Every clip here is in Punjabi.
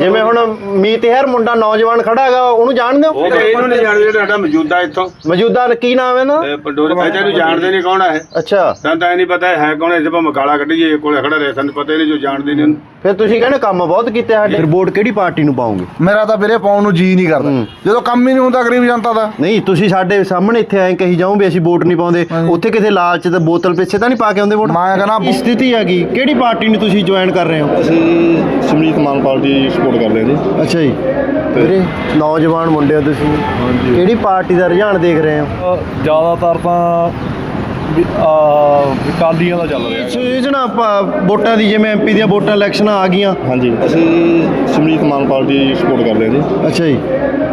ਜਿਵੇਂ ਹੁਣ ਮੀਤ ਹੈਰ ਮੁੰਡਾ ਨੌਜਵਾਨ ਖੜਾ ਹੈਗਾ ਉਹਨੂੰ ਜਾਣਦੇ ਹੋ? ਉਹ ਇਹਨੂੰ ਨਹੀਂ ਜਾਣਦੇ ਜਿਹੜਾ ਸਾਡਾ ਮੌਜੂਦਾ ਇੱਥੋਂ। ਮੌਜੂਦਾ ਕੀ ਨਾਮ ਹੈ ਨਾ? ਇਹ ਪੰਡੋਰ ਭਾਜਾ ਨੂੰ ਜਾਣਦੇ ਨਹੀਂ ਕੌਣ ਹੈ ਅੱਛਾ। ਤਾਂ ਤਾਂ ਇਹ ਨਹੀਂ ਪਤਾ ਹੈ ਕੌਣ ਹੈ ਜੇ ਭਾਵੇਂ ਗਾਲਾਂ ਕੱਢੀਏ ਕੋਲੇ ਖੜਾ ਰਹੇ ਸਾਨੂੰ ਪਤਾ ਹੀ ਨਹੀਂ ਜੋ ਜਾਣਦੇ ਨਹੀਂ ਫਿਰ ਤੁਸੀਂ ਕਹਿੰਦੇ ਕੰਮ ਬਹੁਤ ਕੀਤੇ ਸਾਡੇ। ਫਿਰ ਵੋਟ ਕਿਹੜੀ ਪਾਰਟੀ ਨੂੰ ਪਾਉਂਗੇ ਮੇਰਾ ਤਾਂ ਵੀਰੇ ਪਾਉਣ ਨੂੰ ਜੀ ਨਹੀਂ ਕਰਦਾ। ਜਦੋਂ ਕੰਮ ਹੀ ਨਹੀਂ ਹੁੰਦਾ ਗਰੀਬ ਜਨਤਾ ਦਾ। ਨਹੀਂ ਤੁਸੀਂ ਸਾਡੇ ਸਾਹਮਣੇ ਇੱਥੇ ਐਂ ਕਹੀ ਜਾਓ ਵੀ ਅਸੀਂ ਵੋਟ ਨਹੀਂ ਪਾਉਂਦੇ। ਉੱਥੇ ਕਿਸੇ ਲਾਲਚ ਤੇ ਬੋਤਲ ਪਿੱਛੇ ਤਾਂ ਨਹੀਂ ਪਾ ਕੇ ਆਉਂਦੇ ਵੋਟ? ਮੈਂ ਕਹਿੰਦਾ ਸਥਿਤੀ ਹੈਗੀ? ਕਿਹੜੀ ਪਾਰਟੀ ਨੂੰ ਤੁਸੀਂ ਜੁਆਇਨ ਕਰ ਰਹੇ ਹੋ? ਅਸੀਂ ਮਾਨ ਪਾਰਟੀ ਸਪੋਰਟ ਕਰਦੇ ਹਾਂ ਜੀ। ਅੱਛਾ ਜੀ। ਵੀਰੇ ਨੌਜਵਾਨ ਮੁੰਡੇ ਹੋ ਤੁਸੀਂ ਕਿਹੜੀ ਪਾਰਟੀ ਦਾ ਰੁਝਾਨ ਦੇਖ ਰਹੇ ਹੋ? ਜ਼ਿਆਦਾਤਰ ਤਾਂ ਵੀ, ਆਹ, ਅਕਾਲੀਆਂ ਦਾ ਚੱਲ ਰਿਹਾ ਇਹ ਜਣਾ ਆਪਾਂ ਵੋਟਾਂ ਦੀ ਜਿਵੇਂ ਐਮਪੀ ਦੀਆਂ ਵੋਟਾਂ ਇਲੈਕਸ਼ਨਾਂ ਆ ਗਈਆਂ। ਹਾਂਜੀ। ਅਸੀਂ ਸਮਰੀਤ ਮਾਨ ਪਾਰਟੀ ਸਪੋਰਟ ਕਰਦੇ ਹਾਂ ਜੀ। ਅੱਛਾ ਜੀ।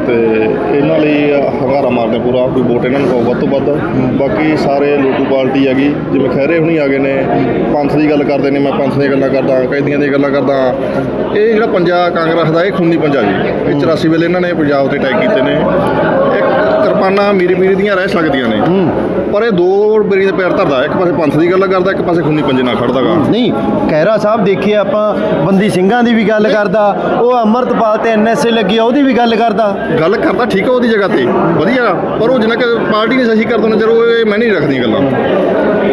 ਤੇ ਇਹਨਾਂ ਲਈ ਹੰਗਾਰਾ ਮਾਰਦੇ ਪੂਰਾ ਕੋਈ ਵੋਟ ਇਹਨਾਂ ਨੂੰ ਪਾਓ ਵੱਧ ਤੋਂ ਵੱਧ। ਬਾਕੀ ਸਾਰੇ ਲੋਟੂ ਪਾਰਟੀ ਹੈਗੀ ਜਿਵੇਂ ਖਹਿਰੇ ਹੁਣੀ ਆ ਗਏ ਨੇ ਪੰਥ ਦੀ ਗੱਲ ਕਰਦੇ ਨੇ ਮੈਂ ਪੰਥ ਦੀਆਂ ਗੱਲਾਂ ਕਰਦਾ ਕੈਦੀਆਂ ਦੀਆਂ ਗੱਲਾਂ ਕਰਦਾ ਇਹ ਜਿਹੜਾ ਪੰਜਾ ਕਾਂਗਰਸ ਦਾ ਇਹ ਖੂਨੀ ਪੰਜਾ ਜੀ। ਇਹ 84 ਵੇਲੇ ਇਹਨਾਂ ਨੇ ਪੰਜਾਬ ਤੇ ਅਟੈਕ ਕੀਤੇ ਨੇ। ਇੱਕ ਕਿਰਪਾਨਾਂ ਮੀਰੀ ਮੀਰੀ ਦੀਆਂ ਰਹਿ ਸਕਦੀਆਂ ਨੇ। ਪਰ ਇਹ ਦੋ ਬੇਰੀ ਦੇ ਪੈਰ ਧਰਦਾ ਇੱਕ ਪਾਸੇ ਪੰਥ ਦੀ ਗੱਲ ਕਰਦਾ ਇੱਕ ਪਾਸੇ ਖੂਨੀ ਪੰਜੇ ਨਾਲ ਖੜਦਾਗਾ ਨਹੀਂ ਖੈਰਾ ਸਾਹਿਬ ਦੇਖੀਏ ਆਪਾਂ ਬੰਦੀ ਸਿੰਘਾਂ ਦੀ ਵੀ ਗੱਲ ਕਰਦਾ ਉਹ ਅਮਰਤਪਾਲ ਤੇ ਐਨਐਸਏ ਲੱਗੀ ਆ ਉਹਦੀ ਵੀ ਗੱਲ ਕਰਦਾ। ਗੱਲ ਕਰਦਾ ਠੀਕ ਹੈ ਉਹਦੀ ਜਗ੍ਹਾ ਤੇ ਵਧੀਆ ਪਰ ਉਹ ਜਿੰਨਾ ਕਿ ਪਾਰਟੀ ਨੇ ਸਹੀ ਕਰ ਦੇਣਾ ਚਲੋ ਇਹ ਮੈਂ ਨਹੀਂ ਰੱਖਦੀ ਗੱਲਾਂ।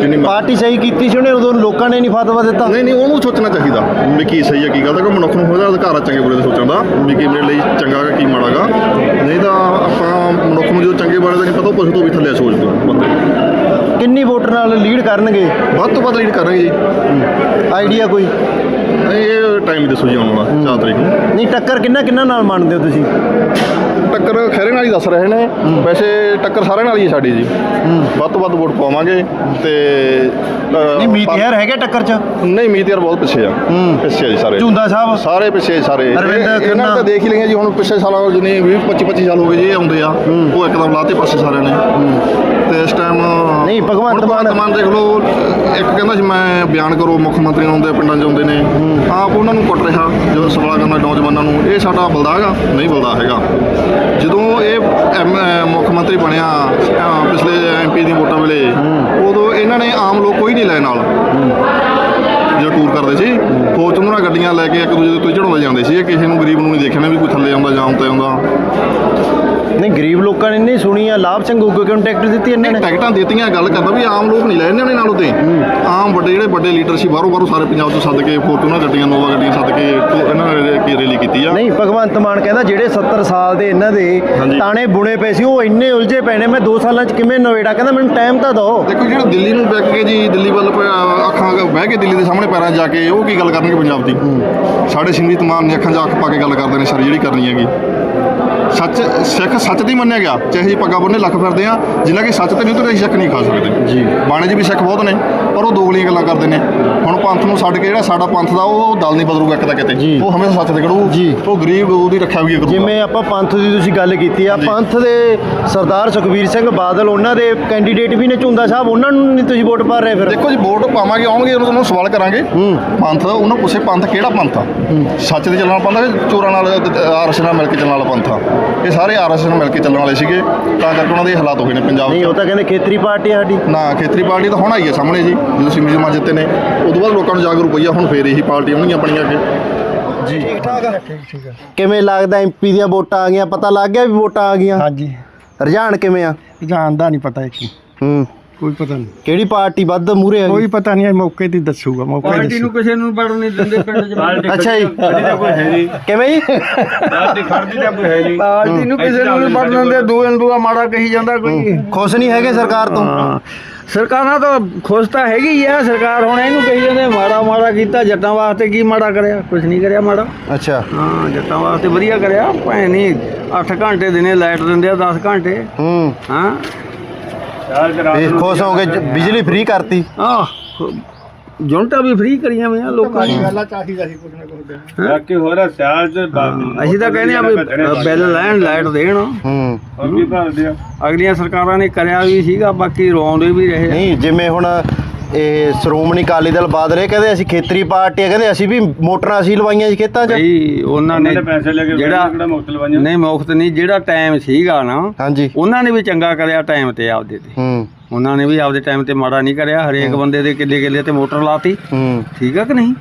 ਜਿੰਨੀ ਪਾਰਟੀ ਸਹੀ ਕੀਤੀ ਸੀ ਉਹਨੇ ਉਦੋਂ ਲੋਕਾਂ ਨੇ ਨਹੀਂ ਫਤਵਾ ਦਿੱਤਾ। ਨਹੀਂ ਨਹੀਂ ਉਹਨੂੰ ਸੋਚਣਾ ਚਾਹੀਦਾ ਵੀ ਕੀ ਸਹੀ ਹੈ ਕੀ ਗਲਤ ਹੈ ਕਿ ਮਨੁੱਖ ਨੂੰ ਉਹਦਾ ਅਧਿਕਾਰ ਆ ਚੰਗੇ ਬੁਰੇ ਦਾ ਸੋਚਣ ਦਾ ਵੀ ਕੀ ਮੇਰੇ ਲਈ ਚੰਗਾ ਹੈ ਕੀ ਮਾੜਾ ਗਾ। ਨਹੀਂ ਤਾਂ ਆਪਾਂ ਮਨੁੱਖ ਨੂੰ ਜਦੋਂ ਚੰਗੇ ਬਾਰੇ ਦਾ ਨਹੀਂ ਪਤਾ ਉਹ ਪਸ਼ੂ ਤੋਂ ਵੀ ਥੱਲੇ ਸੋਚ ਦੋ ਬੰਦੇ ਕਿੰਨੀ ਵੋਟਰ ਨਾਲ ਲੀਡ ਕਰਨਗੇ? ਵੱਧ ਤੋਂ ਵੱਧ ਲੀਡ ਕਰਾਂਗੇ ਜੀ। ਆਈਡੀਆ ਕੋਈ? ਨਹੀਂ, ਇਹ ਟਾਈਮ ਦੱਸੋ ਜੀ ਆਉਣ ਵਾਲਾ 4 ਤਰੀਕ ਨੂੰ। ਨਹੀਂ ਟੱਕਰ ਕਿੰਨਾ ਕਿੰਨਾ ਨਾਲ ਮੰਨਦੇ ਹੋ ਤੁਸੀਂ? ਟੱਕਰ ਖੈਰੇ ਨਾਲ ਹੀ ਦੱਸ ਰਹੇ ਨੇ। ਵੈਸੇ ਟੱਕਰ ਸਾਰਿਆਂ ਨਾਲ ਹੀ ਹੈ ਸਾਡੀ ਜੀ। ਵੱਧ ਤੋਂ ਵੱਧ ਵੋਟ ਪਾਵਾਂਗੇ ਤੇ ਨਹੀਂ ਮੀਤ ਪਰ- ਯਾਰ ਹੈਗੇ ਟੱਕਰ 'ਚ? ਨਹੀਂ ਮੀਤ ਯਾਰ ਬਹੁਤ ਪਿੱਛੇ ਆ। ਪਿੱਛੇ ਆ ਜੀ ਸਾਰੇ। ਝੁੰਦਾ ਸਾਹਿਬ? ਸਾਰੇ ਪਿੱਛੇ ਸਾਰੇ। ਇਹਨਾਂ ਤਾਂ ਦੇਖ ਹੀ ਲਈਆਂ ਜੀ ਹੁਣ ਪਿੱਛੇ ਸਾਲਾਂ ਜਿੰਨੇ 20 25 25 ਸਾਲ ਹੋ ਗਏ ਜੀ ਇਹ ਆਉਂਦੇ ਆ। ਉਹ ਇੱਕਦਮ ਲਾਤੇ ਪਾਸੇ ਸਾਰਿਆਂ ਨੇ। ਤੇ ਇਸ ਟਾਈਮ ਨਹੀਂ, ਭਗਵੰਤ ਮਾਨ- ਦੇਖ ਲਓ ਇੱਕ ਕਹਿੰਦਾ ਸੀ ਮੈਂ ਬਿਆਨ ਕਰੋ ਮੁੱਖ ਮੰਤਰੀ ਆਉਂਦੇ ਪਿੰਡਾਂ 'ਚ ਆਉਂਦੇ ਨੇ। ਆਪ ਉਹਨਾਂ ਨੂੰ ਕੁੱਟ ਰਿਹਾ ਜਦੋਂ ਸਵਾਲ ਕਰਨਾ ਨੌਜਵਾਨਾਂ ਨੂੰ। ਇਹ ਸਾਡਾ ਬਲਦਾ ਹੈਗਾ ਨਹੀਂ ਬਲਦਾ ਹੈਗਾ। ਜਦੋਂ ਇਹ ਮੁੱਖ ਮੰਤਰੀ ਬਣਿਆ ਪਿਛਲੇ ਐਮਪੀ ਦੀਆਂ ਵੋਟਾਂ ਵੇਲੇ ਇਹਨਾਂ ਨੇ ਆਮ ਲੋਕ ਕੋਈ ਨਹੀਂ ਲੈ ਨਾਲ। ਜਦੋਂ ਟੂਰ ਕਰਦੇ ਸੀ ਫੋਰਚੂਨਰਾਂ ਗੱਡੀਆਂ ਲੈ ਕੇ ਇੱਕ ਦੂਜੇ ਦੇ ਉੱਤੇ ਚੜਾਉਂਦੇ ਜਾਂਦੇ ਸੀ। ਕਿਸੇ ਨੂੰ ਗਰੀਬ ਨੂੰ ਨਹੀਂ ਦੇਖਿਆ ਨਾ ਵੀ ਕੋਈ ਥੱਲੇ ਆਉਂਦਾ ਜਾਂ ਉੱਤੇ ਆਉਂਦਾ। ਨਹੀਂ ਗਰੀਬ ਲੋਕਾਂ ਨੇ ਨਹੀਂ ਸੁਣੀ ਆ। ਲਾਭ ਸਿੰਘ ਉੱਗੇ ਕਿਉਂ ਟਿਕਟ ਦਿੱਤੀ ਇਹਨਾਂ ਨੇ? ਟਿਕਟਾਂ ਦਿੱਤੀਆਂ ਗੱਲ ਕਰਦਾ ਵੀ ਆਮ ਲੋਕ ਨਹੀਂ ਲੈ ਇਹਨਾਂ ਨੇ ਨਾਲ ਉਤੇ। ਆਮ ਵੱਡੇ ਜਿਹੜੇ ਵੱਡੇ ਲੀਡਰ ਸੀ ਬਾਹਰੋਂ ਬਾਹਰੋਂ ਸਾਰੇ ਪੰਜਾਬ ਤੋਂ ਸੱਦ ਕੇ ਫੋਰਚੂਨਰ ਗੱਡੀਆਂ ਨੋਵਾ ਗੱਡੀਆਂ ਸੱਦ ਕੇ ਇਹਨਾਂ ਨੇ ਕੀ ਰੈਲੀ ਕੀਤੀ ਆ। ਨਹੀਂ ਭਗਵੰਤ ਮਾਨ ਕਹਿੰਦਾ ਜਿਹੜੇ 70 ਸਾਲ ਦੇ ਇਹਨਾਂ ਦੇ। ਤਾਣੇ ਬੁਣੇ ਪਏ ਸੀ ਉਹ ਇੰਨੇ ਉਲਝੇ ਪਏ ਨੇ ਮੈਂ 2 ਸਾਲਾਂ 'ਚ ਕਿਵੇਂ ਨਵੇੜਾ? ਕਹਿੰਦਾ ਮੈਨੂੰ ਟਾਈਮ ਤਾਂ ਦਿਓ। ਦੇਖੋ ਜਿਹੜਾ ਦਿੱਲੀ ਨੂੰ ਬੈਕ ਕੇ ਜੀ ਦਿੱਲੀ ਵੱਲ ਅੱਖਾਂ ਬਹਿ ਕੇ ਦਿੱਲੀ ਦੇ ਸਾਹਮਣੇ ਪੈਰਾਂ ਜਾ ਕੇ ਉਹ ਕੀ ਗੱਲ ਕਰਨਗੇ ਪੰਜਾਬ ਦੀ? ਸਾਡੇ ਸਿੰਗੀਤ ਮਾਨ ਨੇ ਅੱਖਾਂ 'ਚ ਅੱਖ ਪਾ ਕੇ ਗੱਲ ਕਰਦੇ ਨੇ ਸਰ ਜਿਹੜੀ ਕਰਨੀ ਹੈਗੀ। ਸੱਚ ਸਿੱਖ ਸੱਚ ਦੀ ਮੰਨਿਆ ਗਿਆ। ਚਾਹੇ ਜੀ ਪੱਗਾਂ ਬੰਨੇ ਲੱਖ ਫਿਰਦੇ ਆ ਜਿਨ੍ਹਾਂ ਕਿ ਸੱਚ ਤੇ ਨਹੀਂ ਉਤਰੇ ਸ਼ੱਕ ਨਹੀਂ ਖਾ ਸਕਦੇ। ਜੀ। ਬਾਣੇ 'ਚ ਵੀ ਸਿੱਖ ਬਹੁਤ ਨੇ। ਪਰ ਉਹ ਦੋਗਲੀਆਂ ਗੱਲਾਂ ਕਰਦੇ ਨੇ। ਹੁਣ ਪੰਥ ਨੂੰ ਛੱਡ ਕੇ ਜਿਹੜਾ ਸਾਡਾ ਪੰਥ ਦਾ ਉਹ ਦਲ ਨਹੀਂ ਬਦਲੂਗਾ ਇੱਕ ਤਾਂ ਕਿਤੇ। ਜੀ। ਉਹ ਹਮੇਸ਼ਾ ਸੱਚ ਤੇ ਖੜੂ। ਉਹ ਗਰੀਬ ਉਹਦੀ ਰੱਖਿਆ ਵੀ ਕਰੂਗਾ ਜਿਵੇਂ ਆਪਾਂ ਪੰਥ ਦੀ ਤੁਸੀਂ ਗੱਲ ਕੀਤੀ ਆ ਪੰਥ ਦੇ ਸਰਦਾਰ ਸੁਖਬੀਰ ਸਿੰਘ ਬਾਦਲ ਉਹਨਾਂ ਦੇ ਕੈਂਡੀਡੇਟ ਵੀ ਨੇ ਝੁੰਦਾ ਸਾਹਿਬ ਉਹਨਾਂ ਨੂੰ ਨਹੀਂ ਤੁਸੀਂ ਵੋਟ ਪਾ ਰਹੇ ਫਿਰ? ਦੇਖੋ ਜੀ ਵੋਟ ਪਾਵਾਂਗੇ ਆਉਣਗੇ ਉਹਨਾਂ ਨੂੰ ਸਵਾਲ ਕਰਾਂਗੇ। ਪੰਥ ਉਹਨਾਂ ਪੁੱਛੇ ਪੰਥ ਕਿਹੜਾ ਪੰਥ ਆ? ਸੱਚ ਦੇ ਚੱਲਣ ਪੰਥ ਆ ਚੋਰਾਂ ਨਾਲ ਆਰਐਸ ਨਾਲ ਮਿਲ ਕੇ ਚੱਲਣ ਵਾਲਾ ਪੰਥ ਆ? ਇਹ ਸਾਰੇ ਆਰਐਸ ਨਾਲ ਮਿਲ ਕੇ ਚੱਲਣ ਵਾਲੇ ਸੀਗੇ। ਤਾਂ ਕਰਕੇ ਉਹਨਾਂ ਦੇ ਹਾਲਾਤ ਹੋਏ ਨੇ ਪੰਜਾਬ ਨਹੀਂ ਉਹ ਤਾਂ ਕਹਿੰਦੇ ਖੇਤਰੀ ਪਾਰਟੀ ਸਾਡੀ। ਨਾ ਖੇਤਰੀ ਪਾਰਟੀ ਤਾਂ ਹੁਣ ਆਈ ਹੈ ਸਾਹਮਣੇ ਜੀ। ਜਦੋਂ ਸਿਮਰੀ ਜਮਾ ਜਿੱਤੇ ਨੇ ਉਦੋਂ ਬਾਅਦ ਲੋਕਾਂ ਨੂੰ ਜਾਗਰੂਕ ਹੋਈ ਆ ਹੁਣ ਫੇਰ ਇਹੀ ਪਾਰਟੀ ਆਉਣਗੀਆਂ ਆਪਣੀਆਂ ਅੱਗੇ। ਕਿਵੇਂ ਲੱਗਦਾ ਐਮਪੀ ਦੀਆਂ ਵੋਟਾਂ ਆ ਗਈਆਂ? ਪਤਾ ਲੱਗ ਗਿਆ ਵੀ ਵੋਟਾਂ ਆ ਗਈਆਂ? ਹਾਂਜੀ। ਰੁਝਾਨ ਕਿਵੇਂ ਆ? ਜਾਣਦਾ ਨਹੀਂ ਪਤਾ ਕੀ ਹੂੰ। ਕੋਈ ਪਤਾ ਨਹੀਂ। ਕਿਹੜੀ ਪਾਰਟੀ ਵੱਧ ਮੂਰੇ ਆ ਕੋਈ ਪਤਾ ਨਹੀਂ ਮੌਕੇ ਤੇ ਦੱਸੂਗਾ ਮੌਕੇ ਤੇ ਪਾਰਟੀ ਨੂੰ ਕਿਸੇ ਨੂੰ ਵੜਨ ਨਹੀਂ ਦਿੰਦੇ ਪਿੰਡ 'ਚ। ਪਾਰਟੀ ਅੱਛਾ ਜੀ। ਦਾ ਕੋਈ ਹੈ ਨਹੀਂ। ਕਿਵੇਂ ਜੀ? ਪਾਰਟੀ ਖੜਦੀ ਤਾਂ ਕੋਈ ਹੈ ਨਹੀਂ। ਪਾਰਟੀ ਨੂੰ ਕਿਸੇ ਨੂੰ ਨਹੀਂ ਵੜਨ ਦਿੰਦੇ ਦੂਏ ਨੂੰ ਦੂਆ ਮਾੜਾ ਕਹੀ ਜਾਂਦਾ ਕੋਈ। ਖੁਸ਼ ਨਹੀਂ ਹੈਗੇ ਸਰਕਾਰ ਤੋਂ? ਹਾਂ। ਸਰਕਾਰਾਂ ਤਾਂ ਖੁਸ਼ ਤਾਂ ਹੈਗੀ ਆ ਸਰਕਾਰ ਹੁਣ ਇਹਨੂੰ ਕਹੀ ਜਾਂਦੇ ਮਾੜਾ ਮਾੜਾ ਕੀਤਾ ਜੱਟਾਂ ਵਾਸਤੇ ਕੀ ਮਾੜਾ ਕਰਿਆ? ਕੁਝ ਨਹੀਂ ਕਰਿਆ ਮਾੜਾ। ਅੱਛਾ। ਹਾਂ ਜੱਟਾਂ ਵਾਸਤੇ ਵਧੀਆ ਕਰਿਆ ਭਾਵੇਂ ਨਹੀਂ 8 ਘੰਟੇ ਦਿਨੇ ਲਾਈਟ ਦਿੰਦੇ ਆ 10 ਘੰਟੇ। ਹੂੰ। ਹਾਂ। ਚਾਰ ਕਰਾ ਇਹ ਖੁਸ਼ ਹੋ ਕੇ ਬਿਜਲੀ ਫ੍ਰੀ ਕਰਤੀ। ਆਹ ਜੁਨਟਾ ਵੀ ਫ੍ਰੀ ਕਰੀਆਂ ਹੋਈਆਂ ਲੋਕਾਂ ਨੇ। ਬਾਕੀ ਹੋਰ ਆ, ਸਿਆਲ 'ਚ ਅਸੀਂ ਤਾਂ ਕਹਿੰਦੇ ਆ ਵੀ ਬਿੱਲ ਲੈਣ ਲਾਈਟ ਦੇਣ। ਹੂੰ। ਕੀ ਭਾਲਦੇ ਆ? ਅਗਲੀਆਂ ਸਰਕਾਰਾਂ ਨੇ ਕਰਿਆ ਵੀ ਸੀਗਾ ਬਾਕੀ ਰੋਂਦੇ ਵੀ ਰਹੇ ਨਹੀਂ ਜਿਵੇਂ ਹੁਣ ਇਹ ਸ਼੍ਰੋਮਣੀ ਅਕਾਲੀ ਦਲ ਬਾਦਲ ਇਹ ਕਹਿੰਦੇ ਅਸੀਂ ਖੇਤਰੀ ਪਾਰਟੀ ਆ ਕਹਿੰਦੇ ਅਸੀਂ ਵੀ ਮੋਟਰਾਂ ਅਸੀਂ ਲਵਾਈਆਂ ਜੀ ਖੇਤਾਂ 'ਚ। ਬਈ ਉਹਨਾਂ ਨੇ ਉਹਨਾਂ ਦੇ ਪੈਸੇ ਲੈ ਕੇ ਜਿਹੜਾ ਕਿਹੜਾ ਮੁਕਤ ਲਵਾਈਆਂ? ਨਹੀਂ ਮੁਫਤ ਨਹੀਂ ਜਿਹੜਾ ਟਾਈਮ ਸੀਗਾ ਨਾ ਹਾਂਜੀ। ਉਹਨਾਂ ਨੇ ਵੀ ਚੰਗਾ ਕਰਿਆ ਟਾਈਮ ਤੇ ਆਪਦੇ ਤੇ। ਹੂੰ। ਉਹਨਾਂ ਨੇ ਵੀ ਆਪਦੇ ਟਾਈਮ ਤੇ ਮਾੜਾ ਨਹੀਂ ਕਰਿਆ ਹਰੇਕ ਬੰਦੇ ਦੇ ਕਿੱਲੇ ਕਿੱਲੇ ਤੇ ਮੋਟਰ ਲਾਤੀ। ਹੂੰ। ਠੀਕ ਆ ਕਿ ਨਹੀਂ?